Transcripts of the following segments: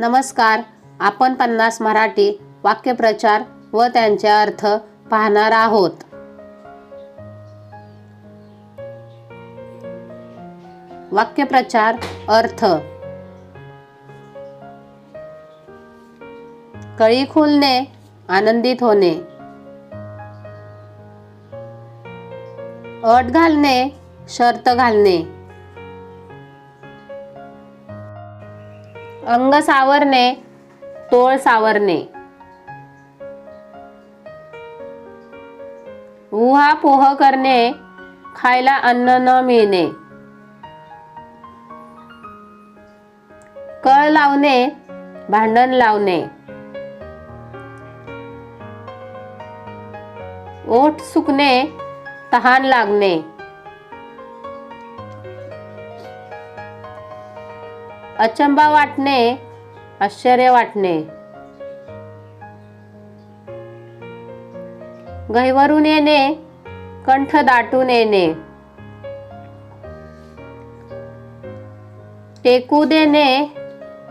नमस्कार. आपण पन्नास मराठी वाक्यप्रचार व त्यांचे अर्थ पाहणार आहोत. वाक्यप्रचार अर्थ. कळी खुलणे आनंदित होणे. अट घालणे शर्त घालणे. अंग सावरणे तोळ सावरणे. उहापोह करणे खायला अन्न न मिळणे. कळ लावणे भांडण लावणे. ओठ सुकणे तहान लागणे. अचंबा वाटणे आश्चर्य वाटणे. गहिवरून येणे कंठ दाटून येणे. टेकू देणे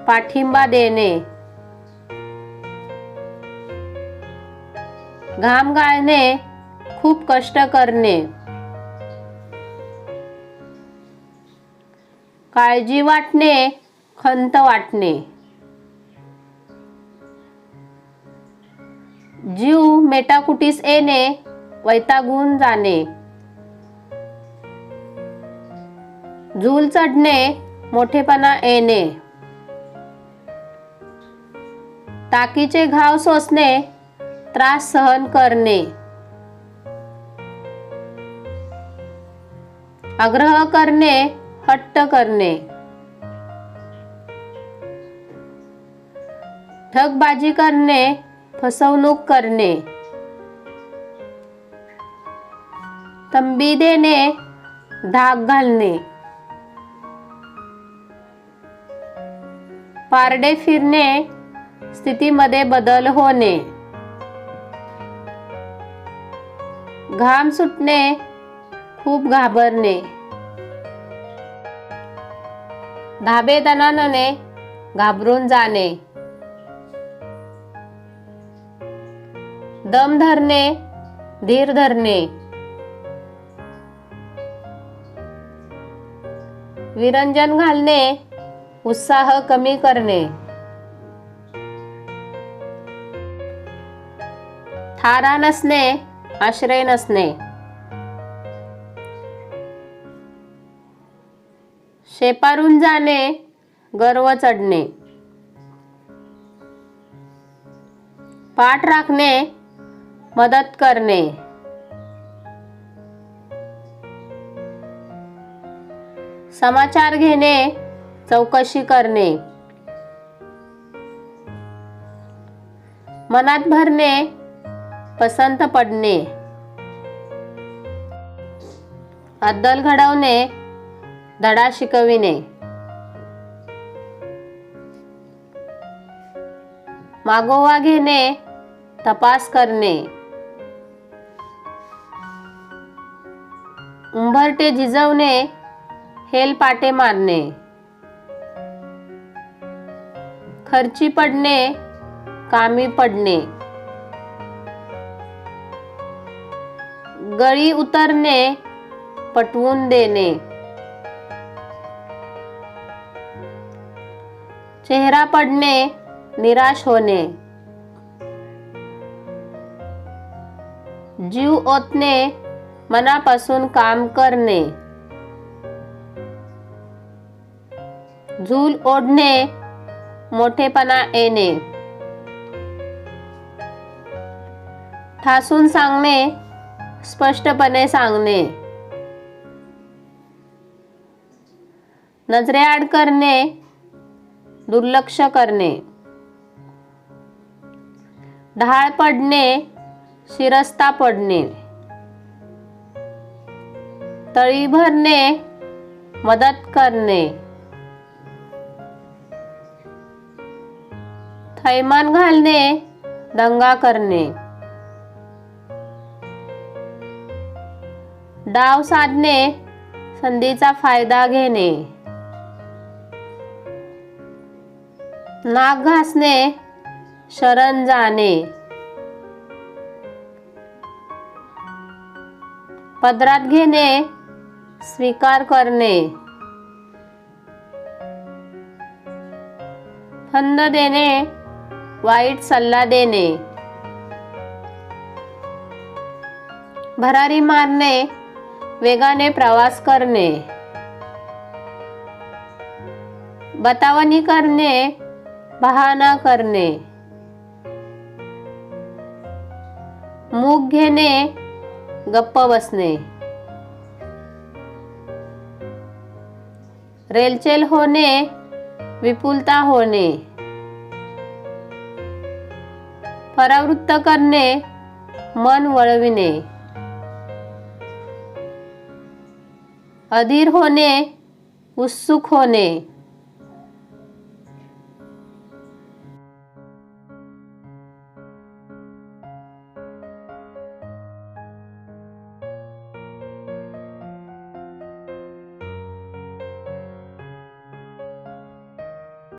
पाठिंबा देणे. घाम गाळणे खूप कष्ट करणे. काळजी वाटणे खंत वाटणे. जीव मेटाकुटीस येणे वैतागून जाणे. झूल चढणे मोठेपणा येणे. टाकीचे घाव सोसणे त्रास सहन करणे. आग्रह करणे हट्ट करणे. ठगबाजी करणे फसवणूक करणे. तंबी देणे धाक घालणे. पारडे फिरणे स्थितीमध्ये बदल होणे. घाम सुटणे खूप घाबरणे. धाबेदनाने घाबरून जाणे. दम धरणे धीर धरणे. विरंजन घालणे उत्साह कमी करणे. थारा नसणे आश्रय नसणे. शेपारून जाणे गर्व चढणे. पाठ राखणे मदत करणे. समाचार घेणे चौकशी करणे. मनात भरणे पसंत पडणे. अद्दल घडवणे धडा शिकविणे. मागोवा घेणे तपास करणे. उंबरटे झिजवणे हेलपाटे मारणे. खर्ची पडणे कामी पडणे. गळी उतरणे पटवून देणे. चेहरा पडणे निराश होणे. जीव ओतणे मनापासून काम करणे. झूल ओढणे मोठेपणा येणे. ठासून सांगणे स्पष्टपणे सांगणे. नजरेआड करणे दुर्लक्ष करणे. ढाळ पडणे शिरस्ता पडणे. तळी भरणे मदत करणे. थैमान घालणे दंगा करणे. डाव साधणे संधीचा फायदा घेणे. नाक घासणे शरण जाणे. पदरात घेणे स्वीकार करणे. फंद देणे वाईट सल्ला देणे. भरारी मारणे वेगाने प्रवास करणे. बतावणी करणे बहाणा करणे. मूग घेणे गप्प बसणे. रेलचेल होणे विपुलता होणे परावृत्त करणे मन वळविणे अधीर होणे उत्सुक होणे.